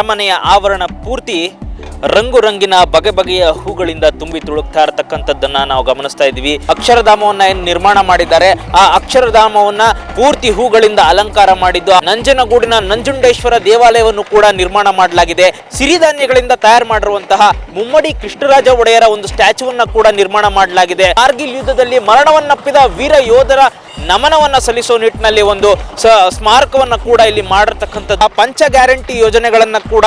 ಅರಮನೆಯ ಆವರಣ ಪೂರ್ತಿ ರಂಗು ರಂಗಿನ ಬಗೆ ಬಗೆಯ ಹೂಗಳಿಂದ ತುಂಬಿ ತುಳುಕ್ತಾ ಇರತಕ್ಕಂಥದ್ದನ್ನ ನಾವು ಗಮನಿಸ್ತಾ ಇದ್ವಿ ಅಕ್ಷರಧಾಮವನ್ನ ಏನು ನಿರ್ಮಾಣ ಮಾಡಿದ್ದಾರೆ? ಆ ಅಕ್ಷರಧಾಮವನ್ನ ಪೂರ್ತಿ ಹೂಗಳಿಂದ ಅಲಂಕಾರ ಮಾಡಿದ್ದು ನಂಜನಗೂಡಿನ ನಂಜುಂಡೇಶ್ವರ ದೇವಾಲಯವನ್ನು ಕೂಡ ನಿರ್ಮಾಣ ಮಾಡಲಾಗಿದೆ. ಸಿರಿಧಾನ್ಯಗಳಿಂದ ತಯಾರು ಮಾಡಿರುವಂತಹ ಮುಮ್ಮಡಿ ಕೃಷ್ಣರಾಜ ಒಡೆಯರ ಒಂದು ಸ್ಟ್ಯಾಚುವನ್ನ ಕೂಡ ನಿರ್ಮಾಣ ಮಾಡಲಾಗಿದೆ. ಕಾರ್ಗಿಲ್ ಯುದ್ಧದಲ್ಲಿ ಮರಣವನ್ನಪ್ಪಿದ ವೀರ ಯೋಧರ ನಮನವನ್ನ ಸಲ್ಲಿಸೋ ನಿಟ್ಟಿನಲ್ಲಿ ಒಂದು ಸ್ಮಾರಕವನ್ನ ಕೂಡ ಇಲ್ಲಿ ಮಾಡಿರ್ತಕ್ಕಂಥದ್ದು. ಆ ಪಂಚ ಗ್ಯಾರಂಟಿ ಯೋಜನೆಗಳನ್ನ ಕೂಡ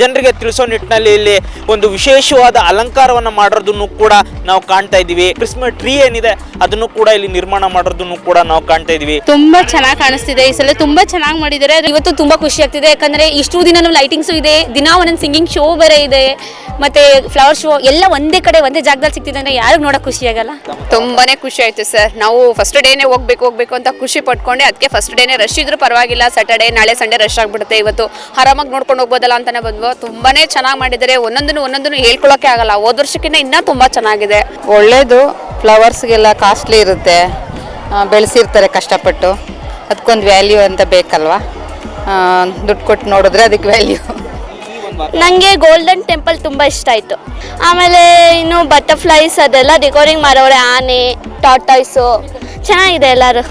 ಜನರಿಗೆ ತಿಳಿಸೋ ನಿಟ್ಟಿನಲ್ಲಿ ಇಲ್ಲಿ ಒಂದು ವಿಶೇಷವಾದ ಅಲಂಕಾರವನ್ನ ಮಾಡಿರೋದನ್ನು ಕೂಡ ನಾವು ಕಾಣ್ತಾ ಇದೀವಿ ಕ್ರಿಸ್ಮಸ್ ಟ್ರೀ ಏನಿದೆ ಅದನ್ನು ಕೂಡ ಇಲ್ಲಿ ನಿರ್ಮಾಣ ಮಾಡೋದನ್ನು ಕೂಡ ನಾವು ಕಾಣ್ತಾ ಇದೀವಿ ತುಂಬಾ ಚೆನ್ನಾಗಿ ಕಾಣಿಸ್ತಿದೆ. ಈ ಸಲ ತುಂಬಾ ಚೆನ್ನಾಗಿ ಮಾಡಿದ್ದಾರೆ. ಇವತ್ತು ತುಂಬಾ ಖುಷಿ ಆಗ್ತಿದೆ. ಯಾಕಂದ್ರೆ ಇಷ್ಟು ದಿನ ಲೈಟಿಂಗ್ಸ್ ಇದೆ. ದಿನ ಒಂದೊಂದು ಸಿಂಗಿಂಗ್ ಶೋ ಬೇರೆ ಇದೆ. ಮತ್ತೆ ಫ್ಲವರ್ ಶೋ ಎಲ್ಲ ಒಂದೇ ಕಡೆ ಒಂದೇ ಜಾಗದಲ್ಲಿ ಸಿಗ್ತಿದೆ ಅಂದ್ರೆ ಯಾರಿಗೂ ನೋಡಕ್ ಖುಷಿ ಆಗಲ್ಲ? ತುಂಬಾನೇ ಖುಷಿ ಆಯ್ತು ಸರ್. ನಾವು ಫಸ್ಟ್ ಡೇನೆ ಹೋಗ್ಬೇಕು ಹೋಗ್ಬೇಕು ಅಂತ ಖುಷಿ ಪಟ್ಕೊಂಡೆ. ಅದಕ್ಕೆ ಫಸ್ಟ್ ಡೇನೆ ರಶ್ ಇದ್ರೂ ಪರವಾಗಿಲ್ಲ. ಸ್ಯಾಟರ್ಡೆ ನಾಳೆ ಸಂಡೇ ರಶ್ ಆಗ್ಬಿಡುತ್ತೆ ಇವತ್ತು. ಆರಾಮಾಗಿ ನೋಡ್ಕೊಂಡು ಹೋಗ್ಬೋದಲ್ಲ ಅಂತಾನೆ ಬಂದ್ವು. ತುಂಬಾನೇ ಚೆನ್ನಾಗಿ ಮಾಡಿದರೆ ಒಂದೊಂದನ್ನು ಒಂದೊಂದನ್ನು ಹೇಳ್ಕೊಳಕ್ಕೆ ಆಗಲ್ಲ. ಹೋದ ವರ್ಷಕ್ಕಿಂತ ಇನ್ನೂ ತುಂಬಾ ಚೆನ್ನಾಗಿದೆ. ಒಳ್ಳೇದು. ಫ್ಲವರ್ಸ್ಗೆಲ್ಲ ಕಾಸ್ಟ್ಲಿ ಇರುತ್ತೆ. ಬೆಳೆಸಿರ್ತಾರೆ ಕಷ್ಟಪಟ್ಟು. ಅದಕ್ಕೊಂದು ವ್ಯಾಲ್ಯೂ ಅಂತ ಬೇಕಲ್ವಾ? ದುಡ್ಡು ಕೊಟ್ಟು ನೋಡಿದ್ರೆ ಅದಕ್ಕೆ ವ್ಯಾಲ್ಯೂ ನನಗೆ ಗೋಲ್ಡನ್ ಟೆಂಪಲ್ ತುಂಬ ಇಷ್ಟ ಆಯಿತು. ಆಮೇಲೆ ಇನ್ನು ಬಟರ್ಫ್ಲೈಸ್ ಅದೆಲ್ಲ ಡೆಕೋರಿಂಗ್ ಮಾಡೋರೆ ಆನೆ ಟಾಟಾಯ್ಸು ಚೆನ್ನಾಗಿದೆ ಎಲ್ಲರೂ.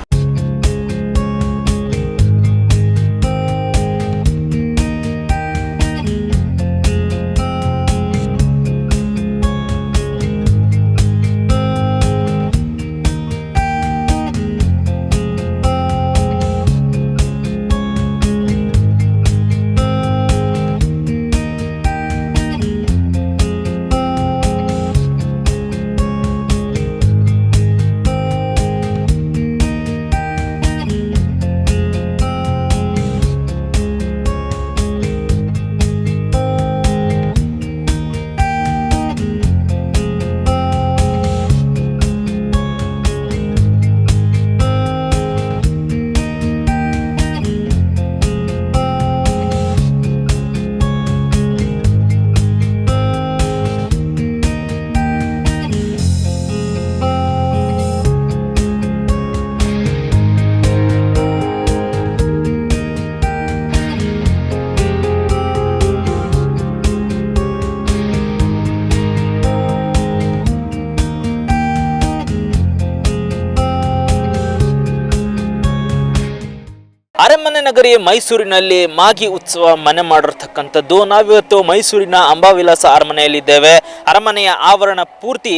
ನಗರಿ ಮೈಸೂರಿನಲ್ಲಿ ಮಾಗಿ ಉತ್ಸವ ಮನೆ ಮಾಡಿರ್ತಕ್ಕಂಥದ್ದು. ನಾವಿವತ್ತು ಮೈಸೂರಿನ ಅಂಬಾವಿಲಾಸ ಅರಮನೆಯಲ್ಲಿದ್ದೇವೆ. ಅರಮನೆಯ ಆವರಣ ಪೂರ್ತಿ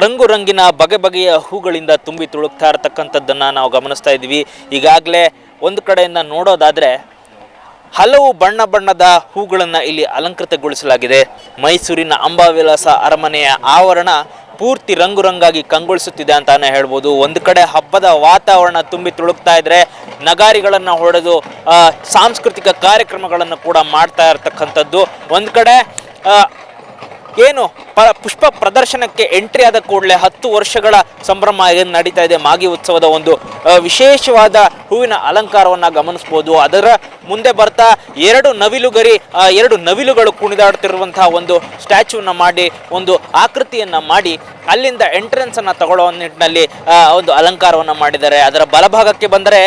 ರಂಗು ರಂಗಿನ ಬಗೆ ಬಗೆಯ ಹೂಗಳಿಂದ ತುಂಬಿ ತುಳುಕ್ತಾ ಇರತಕ್ಕಂಥದ್ದನ್ನು ನಾವು ಗಮನಿಸ್ತಾ ಇದ್ದೀವಿ. ಈಗಾಗಲೇ ಒಂದು ಕಡೆಯಿಂದ ನೋಡೋದಾದರೆ ಹಲವು ಬಣ್ಣ ಬಣ್ಣದ ಹೂಗಳನ್ನು ಇಲ್ಲಿ ಅಲಂಕೃತಗೊಳಿಸಲಾಗಿದೆ. ಮೈಸೂರಿನ ಅಂಬಾವಿಲಾಸ ಅರಮನೆಯ ಆವರಣ ಪೂರ್ತಿ ರಂಗು ರಂಗಾಗಿ ಕಂಗೊಳಿಸುತ್ತಿದೆ ಅಂತಾನೆ ಹೇಳ್ಬೋದು. ಒಂದು ಕಡೆ ಹಬ್ಬದ ವಾತಾವರಣ ತುಂಬಿ ತುಳುಕ್ತಾ ಇದ್ರೆ ನಗಾರಿಗಳನ್ನು ಹೊಡೆದು ಸಾಂಸ್ಕೃತಿಕ ಕಾರ್ಯಕ್ರಮಗಳನ್ನು ಕೂಡ ಮಾಡ್ತಾ ಇರ್ತಕ್ಕಂಥದ್ದು. ಒಂದು ಕಡೆ ಏನು ಪುಷ್ಪ ಪ್ರದರ್ಶನಕ್ಕೆ ಎಂಟ್ರಿ ಆದ ಕೂಡಲೇ ಹತ್ತು ವರ್ಷಗಳ ಸಂಭ್ರಮ ನಡೀತಾ ಇದೆ? ಮಾಗಿ ಉತ್ಸವದ ಒಂದು ವಿಶೇಷವಾದ ಹೂವಿನ ಅಲಂಕಾರವನ್ನು ಗಮನಿಸ್ಬೋದು. ಅದರ ಮುಂದೆ ಬರ್ತಾ ಎರಡು ನವಿಲುಗರಿ ಎರಡು ನವಿಲುಗಳು ಕುಣಿದಾಡ್ತಿರುವಂತಹ ಒಂದು ಸ್ಟ್ಯಾಚ್ಯೂನ ಮಾಡಿ, ಒಂದು ಆಕೃತಿಯನ್ನ ಮಾಡಿ, ಅಲ್ಲಿಂದ ಎಂಟ್ರೆನ್ಸ್ ಅನ್ನ ತಗೊಳ್ಳೋ ನಿಟ್ಟಿನಲ್ಲಿ ಒಂದು ಅಲಂಕಾರವನ್ನ ಮಾಡಿದ್ದಾರೆ. ಅದರ ಬಲಭಾಗಕ್ಕೆ ಬಂದರೆ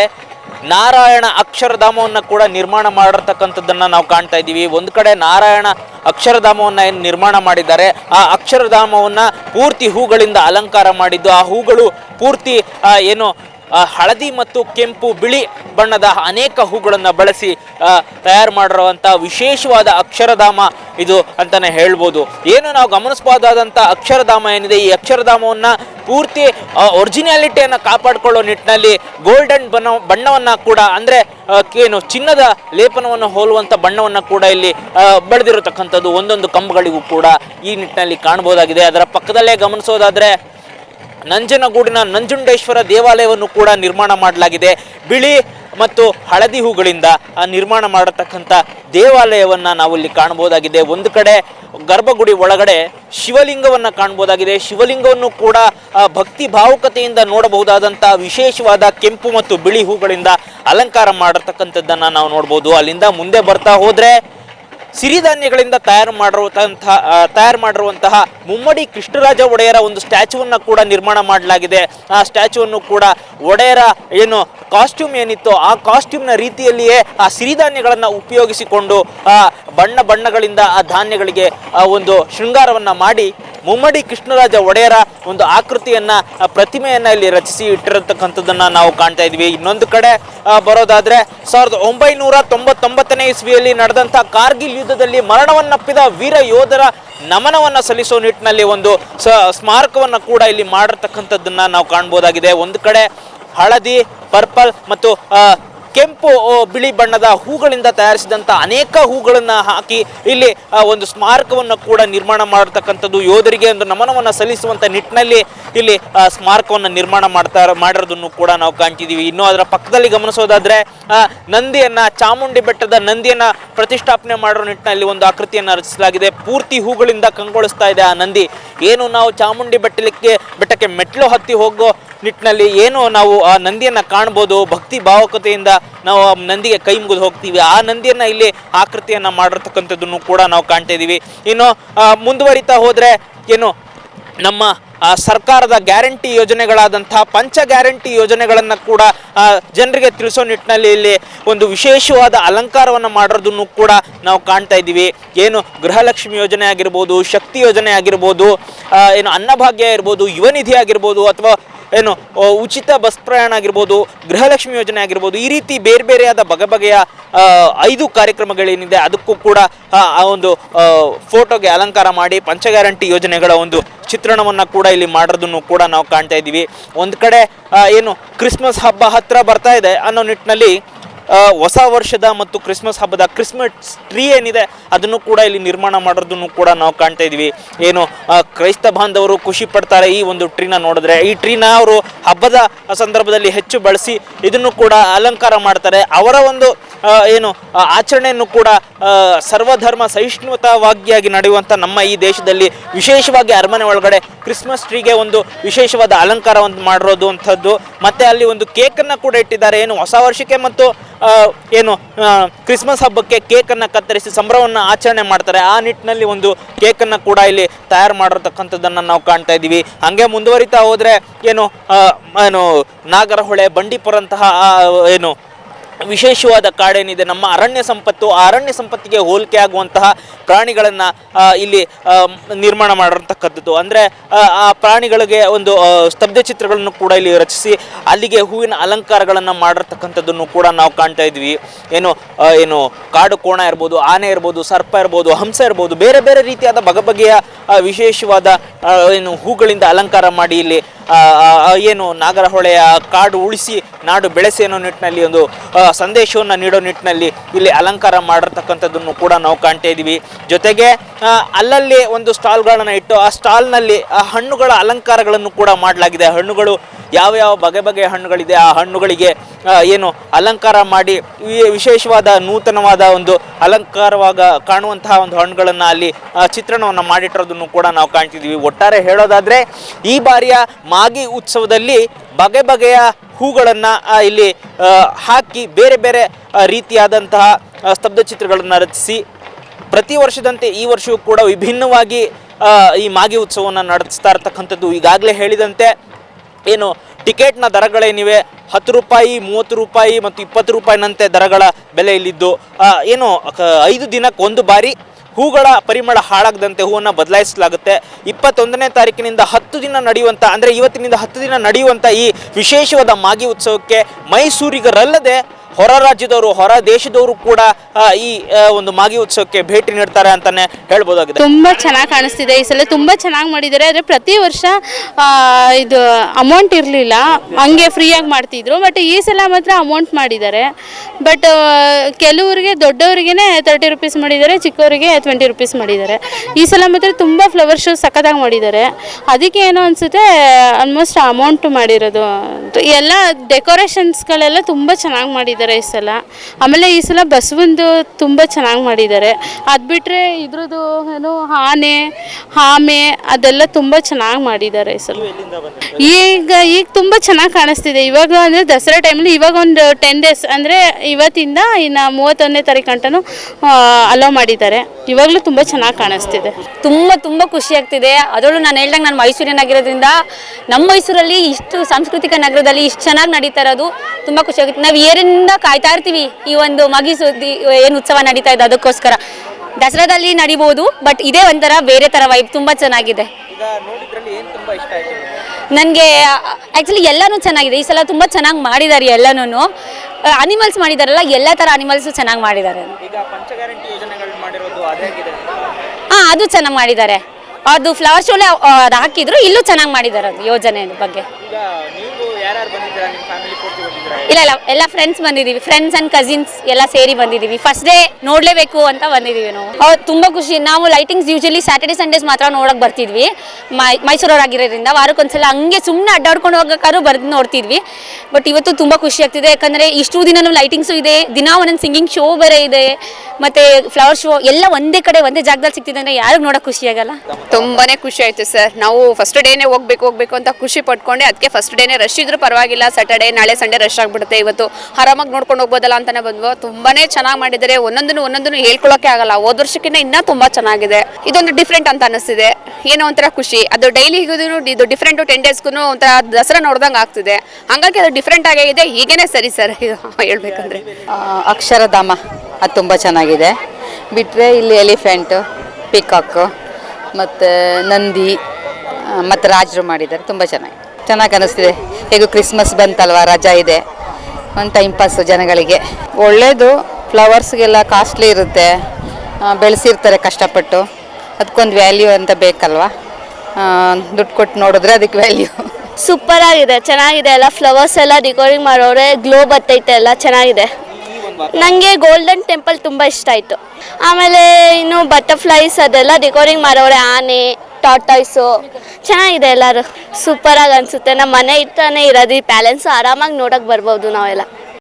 ನಾರಾಯಣ ಅಕ್ಷರಧಾಮವನ್ನು ಕೂಡ ನಿರ್ಮಾಣ ಮಾಡಿರ್ತಕ್ಕಂಥದ್ದನ್ನು ನಾವು ಕಾಣ್ತಾ ಇದ್ದೀವಿ. ಒಂದು ಕಡೆ ನಾರಾಯಣ ಅಕ್ಷರಧಾಮವನ್ನು ಏನು ನಿರ್ಮಾಣ ಮಾಡಿದ್ದಾರೆ, ಆ ಅಕ್ಷರಧಾಮವನ್ನು ಪೂರ್ತಿ ಹೂಗಳಿಂದ ಅಲಂಕಾರ ಮಾಡಿದ್ದು, ಆ ಹೂಗಳು ಪೂರ್ತಿ ಏನು ಹಳದಿ ಮತ್ತು ಕೆಂಪು, ಬಿಳಿ ಬಣ್ಣದ ಅನೇಕ ಹೂಗಳನ್ನು ಬಳಸಿ ತಯಾರು ಮಾಡಿರುವಂಥ ವಿಶೇಷವಾದ ಅಕ್ಷರಧಾಮ ಇದು ಅಂತಲೇ ಹೇಳ್ಬೋದು. ಏನು ನಾವು ಗಮನಿಸಬಹುದಾದಂಥ ಅಕ್ಷರಧಾಮ ಏನಿದೆ, ಈ ಅಕ್ಷರಧಾಮವನ್ನು ಪೂರ್ತಿ ಒರಿಜಿನಾಲಿಟಿಯನ್ನು ಕಾಪಾಡಿಕೊಳ್ಳೋ ನಿಟ್ಟಿನಲ್ಲಿ ಗೋಲ್ಡನ್ ಬಣ್ಣ ಬಣ್ಣವನ್ನು ಕೂಡ, ಅಂದರೆ ಏನು, ಚಿನ್ನದ ಲೇಪನವನ್ನು ಹೋಲುವಂಥ ಬಣ್ಣವನ್ನು ಕೂಡ ಇಲ್ಲಿ ಬೆಳೆದಿರತಕ್ಕಂಥದ್ದು ಒಂದೊಂದು ಕಂಬಗಳಿಗೂ ಕೂಡ ಈ ನಿಟ್ಟಿನಲ್ಲಿ ಕಾಣಬಹುದಾಗಿದೆ. ಅದರ ಪಕ್ಕದಲ್ಲೇ ಗಮನಿಸೋದಾದರೆ, ನಂಜನಗೂಡಿನ ನಂಜುಂಡೇಶ್ವರ ದೇವಾಲಯವನ್ನು ಕೂಡ ನಿರ್ಮಾಣ ಮಾಡಲಾಗಿದೆ. ಬಿಳಿ ಮತ್ತು ಹಳದಿ ಹೂಗಳಿಂದ ನಿರ್ಮಾಣ ಮಾಡತಕ್ಕಂಥ ದೇವಾಲಯವನ್ನು ನಾವು ಇಲ್ಲಿ ಕಾಣಬಹುದಾಗಿದೆ. ಒಂದು ಕಡೆ ಗರ್ಭಗುಡಿ ಒಳಗಡೆ ಶಿವಲಿಂಗವನ್ನು ಕಾಣಬಹುದಾಗಿದೆ. ಶಿವಲಿಂಗವನ್ನು ಕೂಡ ಭಕ್ತಿ ಭಾವುಕತೆಯಿಂದ ನೋಡಬಹುದಾದಂಥ ವಿಶೇಷವಾದ ಕೆಂಪು ಮತ್ತು ಬಿಳಿ ಹೂಗಳಿಂದ ಅಲಂಕಾರ ಮಾಡಿರ್ತಕ್ಕಂಥದ್ದನ್ನು ನಾವು ನೋಡ್ಬೋದು. ಅಲ್ಲಿಂದ ಮುಂದೆ ಬರ್ತಾ ಹೋದರೆ ಸಿರಿಧಾನ್ಯಗಳಿಂದ ತಯಾರು ಮಾಡಿರುವಂತಹ ತಯಾರು ಮಾಡಿರುವಂತಹ ಮುಮ್ಮಡಿ ಕೃಷ್ಣರಾಜ ಒಡೆಯರ ಒಂದು ಸ್ಟ್ಯಾಚುವನ್ನು ಕೂಡ ನಿರ್ಮಾಣ ಮಾಡಲಾಗಿದೆ. ಆ ಸ್ಟ್ಯಾಚುವನ್ನು ಕೂಡ ಒಡೆಯರ ಏನು ಕಾಸ್ಟ್ಯೂಮ್ ಏನಿತ್ತು ಆ ಕಾಸ್ಟ್ಯೂಮ್ನ ರೀತಿಯಲ್ಲಿಯೇ ಆ ಸಿರಿಧಾನ್ಯಗಳನ್ನು ಉಪಯೋಗಿಸಿಕೊಂಡು, ಆ ಬಣ್ಣ ಬಣ್ಣಗಳಿಂದ ಆ ಧಾನ್ಯಗಳಿಗೆ, ಆ, ಒಂದು ಶೃಂಗಾರವನ್ನು ಮಾಡಿ ಮುಮ್ಮಡಿ ಕೃಷ್ಣರಾಜ ಒಡೆಯರ ಒಂದು ಆಕೃತಿಯನ್ನ ಪ್ರತಿಮೆಯನ್ನ ಇಲ್ಲಿ ರಚಿಸಿ ಇಟ್ಟಿರತಕ್ಕಂಥದ್ದನ್ನ ನಾವು ಕಾಣ್ತಾ ಇದ್ವಿ. ಇನ್ನೊಂದು ಕಡೆ ಬರೋದಾದ್ರೆ ಸಾವಿರದ ಒಂಬೈನೂರ ತೊಂಬತ್ತೊಂಬತ್ತನೇ ಇಸ್ವಿಯಲ್ಲಿ ನಡೆದಂಥ ಕಾರ್ಗಿಲ್ ಯುದ್ಧದಲ್ಲಿ ಮರಣವನ್ನಪ್ಪಿದ ವೀರ ಯೋಧರ ನಮನವನ್ನ ಸಲ್ಲಿಸೋ ನಿಟ್ಟಿನಲ್ಲಿ ಒಂದು ಸ್ಮಾರಕವನ್ನ ಕೂಡ ಇಲ್ಲಿ ಮಾಡಿರ್ತಕ್ಕಂಥದ್ದನ್ನ ನಾವು ಕಾಣ್ಬೋದಾಗಿದೆ. ಒಂದು ಕಡೆ ಹಳದಿ, ಪರ್ಪಲ್ ಮತ್ತು ಕೆಂಪು ಬಿಳಿ ಬಣ್ಣದ ಹೂಗಳಿಂದ ತಯಾರಿಸಿದಂಥ ಅನೇಕ ಹೂಗಳನ್ನು ಹಾಕಿ ಇಲ್ಲಿ ಒಂದು ಸ್ಮಾರಕವನ್ನು ಕೂಡ ನಿರ್ಮಾಣ ಮಾಡತಕ್ಕಂಥದ್ದು. ಯೋಧರಿಗೆ ಒಂದು ನಮನವನ್ನು ಸಲ್ಲಿಸುವಂಥ ನಿಟ್ಟಿನಲ್ಲಿ ಇಲ್ಲಿ ಸ್ಮಾರಕವನ್ನು ನಿರ್ಮಾಣ ಮಾಡ್ತಾ, ಮಾಡಿರೋದನ್ನು ಕೂಡ ನಾವು ಕಾಣ್ತಿದ್ದೀವಿ ಇನ್ನು ಅದರ ಪಕ್ಕದಲ್ಲಿ ಗಮನಿಸೋದಾದರೆ ನಂದಿಯನ್ನು, ಚಾಮುಂಡಿ ಬೆಟ್ಟದ ನಂದಿಯನ್ನು ಪ್ರತಿಷ್ಠಾಪನೆ ಮಾಡೋ ನಿಟ್ಟಿನಲ್ಲಿ ಒಂದು ಆಕೃತಿಯನ್ನು ರಚಿಸಲಾಗಿದೆ. ಪೂರ್ತಿ ಹೂಗಳಿಂದ ಕಂಗೊಳಿಸ್ತಾ ಇದೆ ಆ ನಂದಿ. ಏನು ನಾವು ಚಾಮುಂಡಿ ಬೆಟ್ಟಲಿಕ್ಕೆ, ಬೆಟ್ಟಕ್ಕೆ ಮೆಟ್ಟಲು ಹತ್ತಿ ಹೋಗೋ ನಿಟ್ಟಿನಲ್ಲಿ ಏನು ನಾವು ಆ ನಂದಿಯನ್ನು ಕಾಣ್ಬೋದು? ಭಕ್ತಿ ಭಾವಕತೆಯಿಂದ ನಾವು ನಂದಿಗೆ ಕೈ ಮುಗಿದು ಹೋಗ್ತೀವಿ. ಆ ನಂದಿಯನ್ನ ಇಲ್ಲಿ ಆಕೃತಿಯನ್ನ ಮಾಡಿರ್ತಕ್ಕಂಥದ್ದನ್ನು ಕೂಡ ನಾವು ಕಾಣ್ತಾ ಇದೀವಿ. ಇನ್ನು ಮುಂದುವರಿತಾ ಹೋದ್ರೆ, ಏನು, ನಮ್ಮ ಸರ್ಕಾರದ ಗ್ಯಾರಂಟಿ ಯೋಜನೆಗಳಾದಂಥ ಪಂಚ ಗ್ಯಾರಂಟಿ ಯೋಜನೆಗಳನ್ನು ಕೂಡ ಜನರಿಗೆ ತಿಳಿಸೋ ನಿಟ್ಟಿನಲ್ಲಿ ಇಲ್ಲಿ ಒಂದು ವಿಶೇಷವಾದ ಅಲಂಕಾರವನ್ನು ಮಾಡಿರೋದನ್ನು ಕೂಡ ನಾವು ಕಾಣ್ತಾ ಇದ್ದೀವಿ ಏನು, ಗೃಹಲಕ್ಷ್ಮಿ ಯೋಜನೆ ಆಗಿರ್ಬೋದು, ಶಕ್ತಿ ಯೋಜನೆ ಆಗಿರ್ಬೋದು ಏನು, ಅನ್ನಭಾಗ್ಯ ಇರ್ಬೋದು ಯುವ ನಿಧಿ ಆಗಿರ್ಬೋದು ಅಥವಾ ಏನು ಉಚಿತ ಬಸ್ ಪ್ರಯಾಣ ಆಗಿರ್ಬೋದು ಗೃಹಲಕ್ಷ್ಮಿ ಯೋಜನೆ ಆಗಿರ್ಬೋದು ಈ ರೀತಿ ಬೇರೆ ಬೇರೆಯಾದ ಬಗೆ ಬಗೆಯ ಐದು ಕಾರ್ಯಕ್ರಮಗಳೇನಿದೆ ಅದಕ್ಕೂ ಕೂಡ ಆ, ಒಂದು ಫೋಟೋಗೆ ಅಲಂಕಾರ ಮಾಡಿ ಪಂಚ ಗ್ಯಾರಂಟಿ ಯೋಜನೆಗಳ ಒಂದು ಚಿತ್ರಣವನ್ನು ಕೂಡ ಇಲ್ಲಿ ಮಾಡೋದನ್ನು ಕೂಡ ನಾವು ಕಾಣ್ತಾ ಇದ್ದೀವಿ. ಒಂದು ಕಡೆ ಏನು ಕ್ರಿಸ್ಮಸ್ ಹಬ್ಬ ಹತ್ತಿರ ಬರ್ತಾ ಇದೆ ಅನ್ನೋ ನಿಟ್ಟಿನಲ್ಲಿ ಹೊಸ ವರ್ಷದ ಮತ್ತು ಕ್ರಿಸ್ಮಸ್ ಹಬ್ಬದ ಕ್ರಿಸ್ಮಸ್ ಟ್ರೀ ಏನಿದೆ, ಅದನ್ನು ಕೂಡ ಇಲ್ಲಿ ನಿರ್ಮಾಣ ಮಾಡೋದನ್ನು ಕೂಡ ನಾವು ಕಾಣ್ತಾ ಇದ್ದೀವಿ ಏನು ಕ್ರೈಸ್ತ ಬಾಂಧವರು ಖುಷಿ ಪಡ್ತಾರೆ ಈ ಒಂದು ಟ್ರೀನ ನೋಡಿದ್ರೆ. ಈ ಟ್ರೀನ ಅವರು ಹಬ್ಬದ ಸಂದರ್ಭದಲ್ಲಿ ಹೆಚ್ಚು ಬಳಸಿ ಇದನ್ನು ಕೂಡ ಅಲಂಕಾರ ಮಾಡ್ತಾರೆ. ಅವರ ಒಂದು ಏನು ಆಚರಣೆಯನ್ನು ಕೂಡ ಸರ್ವಧರ್ಮ ಸಹಿಷ್ಣುತವಾಗಿಯಾಗಿ ನಡೆಯುವಂಥ ನಮ್ಮ ಈ ದೇಶದಲ್ಲಿ ವಿಶೇಷವಾಗಿ ಅರಮನೆ ಒಳಗಡೆ ಕ್ರಿಸ್ಮಸ್ ಟ್ರೀಗೆ ಒಂದು ವಿಶೇಷವಾದ ಅಲಂಕಾರವನ್ನು ಮಾಡಿರೋದು ಅಂಥದ್ದು. ಮತ್ತು ಅಲ್ಲಿ ಒಂದು ಕೇಕನ್ನು ಕೂಡ ಇಟ್ಟಿದ್ದಾರೆ. ಏನು, ಹೊಸ ವರ್ಷಕ್ಕೆ ಮತ್ತು ಏನು ಕ್ರಿಸ್ಮಸ್ ಹಬ್ಬಕ್ಕೆ ಕೇಕನ್ನು ಕತ್ತರಿಸಿ ಸಂಭ್ರಮವನ್ನು ಆಚರಣೆ ಮಾಡ್ತಾರೆ. ಆ ನಿಟ್ಟಿನಲ್ಲಿ ಒಂದು ಕೇಕನ್ನು ಕೂಡ ಇಲ್ಲಿ ತಯಾರು ಮಾಡಿರ್ತಕ್ಕಂಥದ್ದನ್ನು ನಾವು ಕಾಣ್ತಾ ಇದ್ದೀವಿ. ಹಾಗೆ ಮುಂದುವರಿತಾ ಹೋದರೆ, ಏನು ಏನು, ನಾಗರಹೊಳೆ, ಬಂಡೀಪುರಂತಹ ಏನು ವಿಶೇಷವಾದ ಕಾಡೇನಿದೆ. ನಮ್ಮ ಅರಣ್ಯ ಸಂಪತ್ತು, ಆ ಅರಣ್ಯ ಸಂಪತ್ತಿಗೆ ಹೋಲಿಕೆ ಆಗುವಂತಹ ಪ್ರಾಣಿಗಳನ್ನು ಇಲ್ಲಿ ನಿರ್ಮಾಣ ಮಾಡಿರ್ತಕ್ಕಂಥದ್ದು. ಅಂದರೆ, ಆ ಪ್ರಾಣಿಗಳಿಗೆ ಒಂದು ಸ್ತಬ್ಧ ಚಿತ್ರಗಳನ್ನು ಕೂಡ ಇಲ್ಲಿ ರಚಿಸಿ, ಅಲ್ಲಿಗೆ ಹೂವಿನ ಅಲಂಕಾರಗಳನ್ನು ಮಾಡಿರ್ತಕ್ಕಂಥದ್ದನ್ನು ಕೂಡ ನಾವು ಕಾಣ್ತಾ ಇದ್ವಿ. ಏನು ಏನು, ಕಾಡು ಕೋಣ ಇರ್ಬೋದು, ಆನೆ ಇರ್ಬೋದು, ಸರ್ಪ ಇರ್ಬೋದು, ಹಂಸ ಇರ್ಬೋದು, ಬೇರೆ ಬೇರೆ ರೀತಿಯಾದ ಬಗೆ ಬಗೆಯ ವಿಶೇಷವಾದ ಏನು ಹೂಗಳಿಂದ ಅಲಂಕಾರ ಮಾಡಿ ಇಲ್ಲಿ ಏನು ನಾಗರಹೊಳೆಯ ಕಾಡು ಉಳಿಸಿ ನಾಡು ಬೆಳೆಸಿ ಅನ್ನೋ ನಿಟ್ಟಿನಲ್ಲಿ ಒಂದು ಸಂದೇಶವನ್ನು ನೀಡೋ ನಿಟ್ಟಿನಲ್ಲಿ ಇಲ್ಲಿ ಅಲಂಕಾರ ಮಾಡಿರ್ತಕ್ಕಂಥದ್ದನ್ನು ಕೂಡ ನಾವು ಕಾಣ್ತಾ ಇದ್ದೀವಿ. ಜೊತೆಗೆ ಅಲ್ಲಲ್ಲಿ ಒಂದು ಸ್ಟಾಲ್ಗಳನ್ನು ಇಟ್ಟು ಆ ಸ್ಟಾಲ್ನಲ್ಲಿ, ಆ ಹಣ್ಣುಗಳ ಅಲಂಕಾರಗಳನ್ನು ಕೂಡ ಮಾಡಲಾಗಿದೆ. ಹಣ್ಣುಗಳು ಯಾವ ಯಾವ ಬಗೆ ಬಗೆಯ ಹಣ್ಣುಗಳಿದೆ, ಆ ಹಣ್ಣುಗಳಿಗೆ ಏನು ಅಲಂಕಾರ ಮಾಡಿ ವಿಶೇಷವಾದ ನೂತನವಾದ ಒಂದು ಅಲಂಕಾರವಾಗ ಕಾಣುವಂತಹ ಒಂದು ಹಣ್ಣುಗಳನ್ನು ಅಲ್ಲಿ ಚಿತ್ರಣವನ್ನು ಮಾಡಿಟ್ಟಿರೋದನ್ನು ಕೂಡ ನಾವು ಕಾಣ್ತಿದ್ದೀವಿ. ಒಟ್ಟಾರೆ ಹೇಳೋದಾದರೆ, ಈ ಬಾರಿಯ ಮಾಗಿ ಉತ್ಸವದಲ್ಲಿ ಬಗೆ ಬಗೆಯ ಹೂಗಳನ್ನು ಇಲ್ಲಿ ಹಾಕಿ ಬೇರೆ ಬೇರೆ ರೀತಿಯಾದಂತಹ ಸ್ತಬ್ಧ ಚಿತ್ರಗಳನ್ನು ರಚಿಸಿ. ಪ್ರತಿ ವರ್ಷದಂತೆ ಈ ವರ್ಷವೂ ಕೂಡ ವಿಭಿನ್ನವಾಗಿ ಈ ಮಾಗಿ ಉತ್ಸವವನ್ನು ನಡೆಸ್ತಾ ಇರ್ತಕ್ಕಂಥದ್ದು. ಈಗಾಗಲೇ ಹೇಳಿದಂತೆ, ಏನು, ಟಿಕೆಟ್ನ ದರಗಳೇನಿವೆ? ಹತ್ತು ರೂಪಾಯಿ, ಮೂವತ್ತು ರೂಪಾಯಿ ಮತ್ತು ಇಪ್ಪತ್ತು ರೂಪಾಯಿನಂತೆ ದರಗಳ ಬೆಲೆ ಇಲ್ಲಿದ್ದು. ಏನು ಐದು ದಿನಕ್ಕೆ ಒಂದು ಬಾರಿ ಹೂಗಳ ಪರಿಮಳ ಹಾಳಾಗದಂತೆ ಹೂವನ್ನು ಬದಲಾಯಿಸಲಾಗುತ್ತೆ. ಇಪ್ಪತ್ತೊಂದನೇ ತಾರೀಕಿನಿಂದ ಹತ್ತು ದಿನ ನಡೆಯುವಂಥ ಅಂದರೆ ಇವತ್ತಿನಿಂದ ಹತ್ತು ದಿನ ನಡೆಯುವಂಥ ಈ ವಿಶೇಷವಾದ ಮಾಗಿ ಉತ್ಸವಕ್ಕೆ ಮೈಸೂರಿಗರಲ್ಲದೆ ಹೊರ ರಾಜ್ಯದವರು, ಹೊರ ದೇಶದವರು ಕೂಡ ಈ ಒಂದು ಮಾಗಿ ಉತ್ಸವಕ್ಕೆ ಭೇಟಿ ನೀಡ್ತಾರೆ ಅಂತಾನೆ ಹೇಳ್ಬೋದಾಗಿದೆ. ತುಂಬಾ ಚೆನ್ನಾಗಿ ಕಾಣಿಸ್ತಿದೆ. ಈ ಸಲ ತುಂಬಾ ಚೆನ್ನಾಗಿ ಮಾಡಿದ್ದಾರೆ. ಆದರೆ ಪ್ರತಿ ವರ್ಷ ಇದು ಅಮೌಂಟ್ ಇರಲಿಲ್ಲ. ಹಂಗೆ ಫ್ರೀಯಾಗಿ ಮಾಡ್ತಿದ್ರು. ಬಟ್ ಈ ಸಲ ಮಾತ್ರ ಅಮೌಂಟ್ ಮಾಡಿದ್ದಾರೆ. ಬಟ್ ಕೆಲವರಿಗೆ ದೊಡ್ಡವರಿಗೆ ತರ್ಟಿ ರುಪೀಸ್ ಮಾಡಿದ್ದಾರೆ. ಚಿಕ್ಕವರಿಗೆ ಟ್ವೆಂಟಿ ರುಪೀಸ್ ಮಾಡಿದ್ದಾರೆ. ಈ ಸಲ ಮಾತ್ರ ತುಂಬ ಫ್ಲವರ್ ಶೋ ಸಖತ್ತಾಗಿ ಮಾಡಿದ್ದಾರೆ. ಅದಕ್ಕೆ ಏನೋ ಅನಿಸುತ್ತೆ ಆಲ್ಮೋಸ್ಟ್ ಅಮೌಂಟ್ ಮಾಡಿರೋದು. ಎಲ್ಲ ಡೆಕೋರೇಷನ್ಸ್ಗಳೆಲ್ಲ ತುಂಬ ಚೆನ್ನಾಗಿ ಮಾಡಿದ್ದಾರೆ. ಈ ಸಲ. ಆಮೇಲೆ ಈ ಸಲ ಬಸವಂದು ತುಂಬ ಚೆನ್ನಾಗಿ ಮಾಡಿದ್ದಾರೆ. ಅದು ಬಿಟ್ಟರೆ ಇದ್ರದ್ದು ಏನು ಆನೆ, ಆಮೆ ಅದೆಲ್ಲ ತುಂಬ ಚೆನ್ನಾಗಿ ಮಾಡಿದ್ದಾರೆ ಈ ಸಲ. ಈಗ ಈಗ ತುಂಬ ಚೆನ್ನಾಗಿ ಕಾಣಿಸ್ತಿದೆ. ಇವಾಗ ಅಂದರೆ ದಸರಾ ಟೈಮಲ್ಲಿ ಇವಾಗ ಒಂದು ಟೆನ್ ಡೇಸ್ ಅಂದರೆ ಇವತ್ತಿಂದ ಇನ್ನು ಮೂವತ್ತೊಂದನೇ ತಾರೀಕು ಗಂಟನೂ ಅಲೋ ಮಾಡಿದ್ದಾರೆ. ಇವಾಗಲೂ ತುಂಬ ಚೆನ್ನಾಗಿ ಕಾಣಿಸ್ತಿದೆ. ತುಂಬ ತುಂಬ ಖುಷಿ ಆಗ್ತಿದೆ. ಅದರಲ್ಲೂ ನಾನು ಹೇಳ್ದಂಗೆ ನಾನು ಮೈಸೂರಿನಾಗಿರೋದ್ರಿಂದ ನಮ್ಮ ಮೈಸೂರಲ್ಲಿ ಇಷ್ಟು ಸಾಂಸ್ಕೃತಿಕ ನಗರದಲ್ಲಿ ಇಷ್ಟು ಚೆನ್ನಾಗಿ ನಡೀತಾ ಇರೋದು ತುಂಬ ಖುಷಿ ಆಗುತ್ತೆ. ನಾವು ಏರಿಂದ ಕಾಯ್ತಾ ಇರ್ತೀವಿ. ಈ ಒಂದು ಮಗಿ ಸುದ್ದಿ ಏನು ಉತ್ಸವ ನಡೀತಾ ಇದೆ ಅದಕ್ಕೋಸ್ಕರ. ದಸರಾದಲ್ಲಿ ನಡಿಬಹುದು ಬಟ್ ಇದೇ ಒಂಥರ ಬೇರೆ ಥರ ವೈಬ್ ತುಂಬ ಚೆನ್ನಾಗಿದೆ. ನನಗೆ ಆ್ಯಕ್ಚುಲಿ ಎಲ್ಲನೂ ಚೆನ್ನಾಗಿದೆ. ಈ ಸಲ ತುಂಬ ಚೆನ್ನಾಗಿ ಮಾಡಿದ್ದಾರೆ ಎಲ್ಲಾನು ಅನಿಮಲ್ಸ್ ಮಾಡಿದಾರಲ್ಲ ಎಲ್ಲ ಥರ ಅನಿಮಲ್ಸು ಚೆನ್ನಾಗಿ ಮಾಡಿದ್ದಾರೆ ಹಾಂ ಅದು ಚೆನ್ನಾಗಿ ಮಾಡಿದ್ದಾರೆ ಅದು ಫ್ಲವರ್ ಶೋಲೆ ಹಾಕಿದ್ರು ಇಲ್ಲೂ ಚೆನ್ನಾಗಿ ಮಾಡಿದ್ದಾರೆ ಅದು ಯೋಜನೆ ಬಗ್ಗೆ ಈಗ ನೀವು ಯಾರ್ಯಾರು ಬಂದಿದ್ದೀರಾ ನಿಮ್ಮ ಫ್ಯಾಮಿಲಿ ಪೂರ್ತಿ ಬಂದಿದ್ದೀರಾ ಇಲ್ಲ ಇಲ್ಲ, ಎಲ್ಲ ಫ್ರೆಂಡ್ಸ್ ಬಂದಿದ್ದೀವಿ. ಫ್ರೆಂಡ್ಸ್ ಆ್ಯಂಡ್ ಕಸಿನ್ಸ್ ಎಲ್ಲ ಸೇರಿ ಬಂದಿದ್ದೀವಿ. ಫಸ್ಟ್ ಡೇ ನೋಡಲೇಬೇಕು ಅಂತ ಬಂದಿದ್ದೀವಿ ನಾವು. ತುಂಬಾ ತುಂಬ ಖುಷಿ. ನಾವು ಲೈಟಿಂಗ್ಸ್ ಯೂಶಲಿ ಸ್ಯಾಟರ್ಡೆ ಸಂಡೇಸ್ ಮಾತ್ರ ನೋಡೋಕೆ ಬರ್ತಿದ್ವಿ. ಮೈ ಮೈಸೂರವರಾಗಿರೋದ್ರಿಂದ ವಾರಕ್ಕೊಂದ್ಸಲ ಹಂಗೆ ಸುಮ್ಮನೆ ಅಡ್ಡಾಡ್ಕೊಂಡು ಹೋಗೋಕ್ಕಾದ್ರೂ ಬರ್ದು ನೋಡ್ತಿದ್ವಿ. ಬಟ್ ಇವತ್ತು ತುಂಬ ಖುಷಿ ಆಗ್ತಿದೆ. ಯಾಕಂದರೆ ಇಷ್ಟು ದಿನ ಲೈಟಿಂಗ್ಸು ಇದೆ. ದಿನ ಒಂದೊಂದು ಸಿಂಗಿಂಗ್ ಶೋ ಬೇರೆ ಇದೆ. ಮತ್ತು ಫ್ಲವರ್ ಶೋ ಎಲ್ಲ ಒಂದೇ ಕಡೆ, ಒಂದೇ ಜಾಗದಲ್ಲಿ ಸಿಗ್ತಿದೆ ಅಂದರೆ ಯಾರಿಗೂ ನೋಡೋಕೆ ಖುಷಿ ಆಗಲ್ಲ. ತುಂಬಾನೇ ಖುಷಿ ಆಯ್ತು ಸರ್. ನಾವು ಫಸ್ಟ್ ಡೇನೆ ಹೋಗ್ಬೇಕು ಹೋಗ್ಬೇಕು ಅಂತ ಖುಷಿ ಪಟ್ಕೊಂಡೆ. ಅದಕ್ಕೆ ಫಸ್ಟ್ ಡೇನೆ ರಶ್ ಇದ್ರೂ ಪರವಾಗಿಲ್ಲ. ಸ್ಯಾಟರ್ಡೆ ನಾಳೆ ಸಂಡೇ ರಶ್ ಆಗ್ಬಿಡುತ್ತೆ. ಇವತ್ತು ಆರಾಮಾಗಿ ನೋಡ್ಕೊಂಡು ಹೋಗ್ಬೋದಲ್ಲ ಅಂತಾನೆ ಬಂದ್ವು? ತುಂಬಾನೇ ಚೆನ್ನಾಗಿ ಮಾಡಿದ್ದಾರೆ. ಒಂದೊಂದನ್ನು ಒಂದೊಂದನ್ನು ಹೇಳ್ಕೊಳ್ಳೋಕೆ ಆಗಲ್ಲ. ಹೋದ ವರ್ಷಕ್ಕಿಂತ ಇನ್ನೂ ತುಂಬಾ ಚೆನ್ನಾಗಿದೆ. ಇದೊಂದು ಡಿಫ್ರೆಂಟ್ ಅಂತ ಅನಿಸ್ತಿದೆ ಏನೋ ಒಂಥರ ಖುಷಿ. ಅದು ಡೈಲಿ ಇದು ಡಿಫ್ರೆಂಟು ಟೆನ್ ಡೇಸ್ಗೂ ಒಂಥರ ದಸರಾ ನೋಡ್ದಂಗೆ ಆಗ್ತಿದೆ. ಹಂಗಾಗಿ ಅದು ಡಿಫ್ರೆಂಟ್ ಆಗಿದೆ ಹೀಗೇನೆ ಸರಿ ಸರ್. ಹೇಳ್ಬೇಕಂದ್ರೆ. ಅಕ್ಷರಧಾಮ ಅದು ತುಂಬ ಚೆನ್ನಾಗಿದೆ. ಬಿಟ್ಟರೆ ಇಲ್ಲಿ ಎಲಿಫೆಂಟು, ಪಿಕಾಕು, ಮತ್ತು ನಂದಿ ಮತ್ತು ರಾಜರು ಮಾಡಿದ್ದಾರೆ. ತುಂಬ ಚೆನ್ನಾಗಿ. ಚೆನ್ನಾಗಿ ಅನ್ನಿಸ್ತಿದೆ. ಹೇಗೂ ಕ್ರಿಸ್ಮಸ್ ಬಂತಲ್ವ? ರಜಾ ಇದೆ. ಒಂದು ಟೈಮ್ ಪಾಸು ಜನಗಳಿಗೆ. ಒಳ್ಳೆಯದು ಫ್ಲವರ್ಸ್ಗೆಲ್ಲ ಕಾಸ್ಟ್ಲಿ ಇರುತ್ತೆ. ಬೆಳೆಸಿರ್ತಾರೆ ಕಷ್ಟಪಟ್ಟು. ಅದಕ್ಕೊಂದು ವ್ಯಾಲ್ಯೂ ಅಂತ ಬೇಕಲ್ವಾ? ದುಡ್ಡು ಕೊಟ್ಟು ನೋಡಿದ್ರೆ ಅದಕ್ಕೆ ವ್ಯಾಲ್ಯೂ ಸೂಪರ್ ಆಗಿದೆ, ಚೆನ್ನಾಗಿದೆ ಎಲ್ಲ ಫ್ಲವರ್ಸ್ ಎಲ್ಲ ಡೆಕೋರಿಂಗ್ ಮಾಡೋರೆ ಗ್ಲೋ ಬರ್ತೈತೆ ಎಲ್ಲ, ಚೆನ್ನಾಗಿದೆ. ನನಗೆ ಗೋಲ್ಡನ್ ಟೆಂಪಲ್ ತುಂಬ ಇಷ್ಟ ಆಯಿತು. ಆಮೇಲೆ ಇನ್ನು ಬಟರ್ಫ್ಲೈಸ್ ಅದೆಲ್ಲ ಡೆಕೋರಿಂಗ್ ಮಾಡೋರೆ, ಆನೆ ಟಾಟಾಯ್ಸು ಚೆನ್ನಾಗಿದೆ ಎಲ್ಲರೂ. ಸೂಪರಾಗಿ ಅನಿಸುತ್ತೆ. ನಮ್ಮ ಮನೆ ಇರ್ತಾನೆ ಇರೋದು ಈ ಪ್ಯಾಲೆನ್ಸು ಆರಾಮಾಗಿ ನೋಡೋಕೆ ಬರ್ಬೋದು ನಾವೆಲ್ಲ.